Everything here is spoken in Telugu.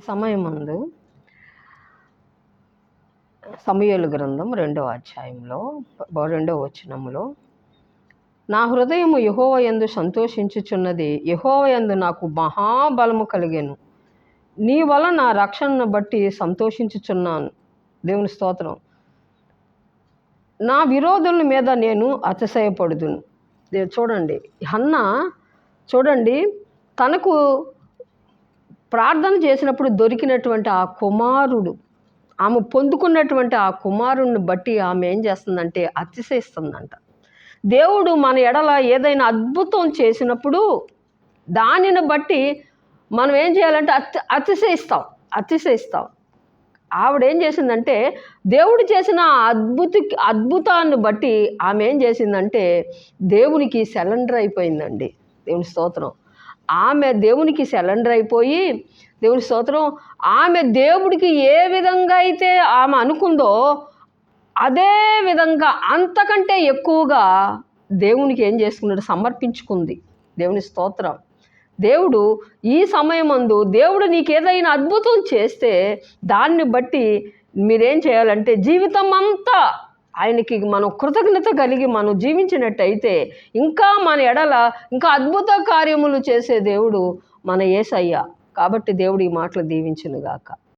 ఈ సమయం ముందు సమయలు గ్రంథం రెండవ అధ్యాయంలో రెండవ వచనములో నా హృదయము యహోవ యందు సంతోషించుచున్నది యహోవ యందు నాకు మహాబలము కలిగాను. నీ వల్ల నా రక్షణను బట్టి సంతోషించుచున్నాను. దేవుని స్తోత్రం. నా విరోధుల మీద నేను అతిశయపడుదును. చూడండి. హన్న చూడండి. తనకు ప్రార్థన చేసినప్పుడు దొరికినటువంటి ఆ కుమారుడు ఆమె పొందుకున్నటువంటి ఆ కుమారుడిని బట్టి ఆమె ఏం చేస్తుందంటే అతిశయిస్తుందంట. దేవుడు మన ఎడల ఏదైనా అద్భుతం చేసినప్పుడు దానిని బట్టి మనం ఏం చేయాలంటే అతి అతిశయిస్తాం అతిశయిస్తాం. ఆవిడ ఏం చేసిందంటే దేవుడు చేసిన అద్భుత అద్భుతాన్ని బట్టి ఆమె ఏం చేసిందంటే దేవునికి సెలండర్ అయిపోయిందండి. దేవుని స్తోత్రం. ఆమె దేవునికి సెలండర్ అయిపోయి దేవుని స్తోత్రం ఆమె దేవుడికి ఏ విధంగా అయితే ఆమె అనుకుందో అదే విధంగా అంతకంటే ఎక్కువగా దేవునికి ఏం చేసుకున్నాడు? సమర్పించుకుంది. దేవుని స్తోత్రం. దేవుడు ఈ సమయమందు దేవుడు నీకు ఏదైనా అద్భుతం చేస్తే దాన్ని బట్టి మీరేం చేయాలంటే జీవితం అంతా ఆయనకి మనం కృతజ్ఞత కలిగి మనం జీవించినట్టయితే ఇంకా మన ఎడల ఇంకా అద్భుత కార్యములు చేసే దేవుడు మన ఏసయ్య. కాబట్టి దేవుడు ఈ మాటలు దీవించునుగాక.